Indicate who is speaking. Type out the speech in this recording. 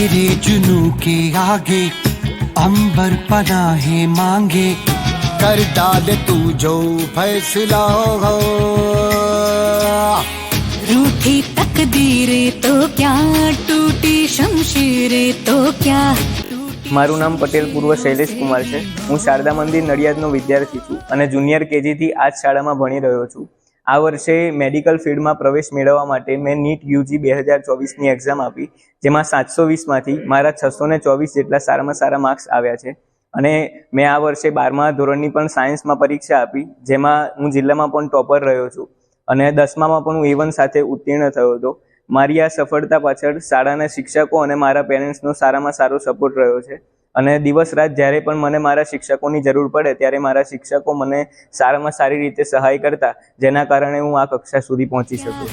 Speaker 1: के आगे अंबर पनाहे मांगे कर डाल तू जो फैसला हो
Speaker 2: रूठी तकदीरें तो क्या टूटी शमशीरें तो क्या
Speaker 3: મારું નામ પટેલ પૂર્વ શૈલેષ કુમાર છે હું શારદા મંદિર નડિયાદનો વિદ્યાર્થી છું અને જુનિયર કેજીથી આ જ શાળામાં ભણી રહ્યો છું આ વર્ષે મેડિકલ ફિલ્ડમાં પ્રવેશ મેળવવા માટે મેં નીટ યુજી બે હજાર ચોવીસની એક્ઝામ આપી, જેમાં સાતસો વીસમાંથી મારા છસો ને ચોવીસ જેટલા સારામાં સારા માર્ક્સ આવ્યા છે. અને મેં આ વર્ષે બારમા ધોરણની પણ સાયન્સમાં પરીક્ષા આપી, જેમાં હું જિલ્લામાં પણ ટોપર રહ્યો છું. અને દસમામાં પણ હું એવન સાથે ઉત્તીર્ણ થયો હતો. મારી આ સફળતા પાછળ શાળાના શિક્ષકો અને મારા પેરેન્ટ્સનો સારામાં સારો સપોર્ટ રહ્યો છે. અને દિવસ રાત જ્યારે પણ મને મારા શિક્ષકોની જરૂર પડે, ત્યારે મારા શિક્ષકો મને સારામાં સારી રીતે સહાય કરતા, જેના કારણે હું આ કક્ષા સુધી પહોંચી શકું.